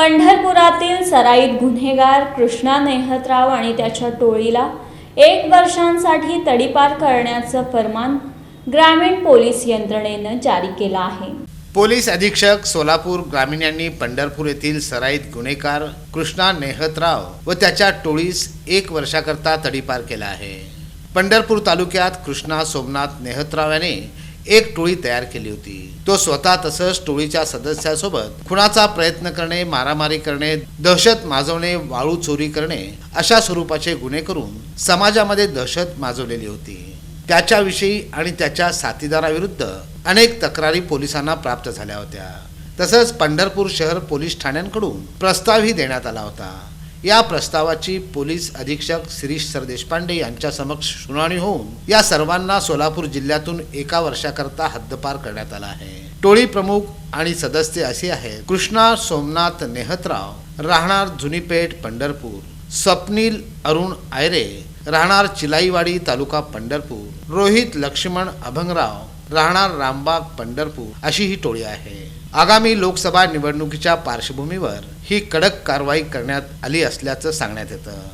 पंढरपुरातील सराईत गुन्हेगार कृष्णा नेहतराव आणि त्याच्या टोळीला एक वर्षांसाठी तडीपार करण्याचं फरमान ग्रामीण पोलीस यंत्रणेनं जारी केलं आहे. पोलीस अधीक्षक सोलापूर ग्रामीण यांनी पंढरपूर येथील सराईत गुन्हेगार कृष्णा नेहतराव व त्याच्या टोळीस एक वर्षाकरता तडीपार केला आहे. पंढरपूर तालुक्यात कृष्णा सोमनाथ नेहतराव याने एक टोळी तयार केली होती. तो स्वतः तसंच टोळीच्या सदस्यासोबत खुनाचा प्रयत्न करणे मारामारी करणे दहशत माजवणे वाळू चोरी करणे अशा स्वरूपाचे गुन्हे करून समाजामध्ये दहशत माजवलेली होती. त्याच्याविषयी आणि त्याच्या साथीदाराविरुद्ध अनेक तक्रारी पोलिसांना प्राप्त झाल्या होत्या. तसंच पंढरपूर शहर पोलीस ठाण्यांकडून प्रस्तावही देण्यात आला होता. या प्रस्तावाची पोलीस अधीक्षक शिरीष सरदेशपांडे यांच्या समक्ष सुनावणी होऊन या सर्वांना सोलापूर जिल्ह्यातून एका वर्षाकरता हद्दपार करण्यात आला आहे. टोळी प्रमुख आणि सदस्य असे आहेत कृष्णा सोमनाथ नेहतराव राहणार जुनीपेठ पंढरपूर स्वप्नील अरुण आयरे राहणार चिलाईवाडी तालुका पंढरपूर रोहित लक्ष्मण अभंगराव राहणार रामबाग पंढरपूर अशी ही टोळी आहे. आगामी लोकसभा निवडणुकीच्या पार्श्वभूमीवर ही कडक कारवाई करण्यात आली असल्याचं सांगण्यात येतं.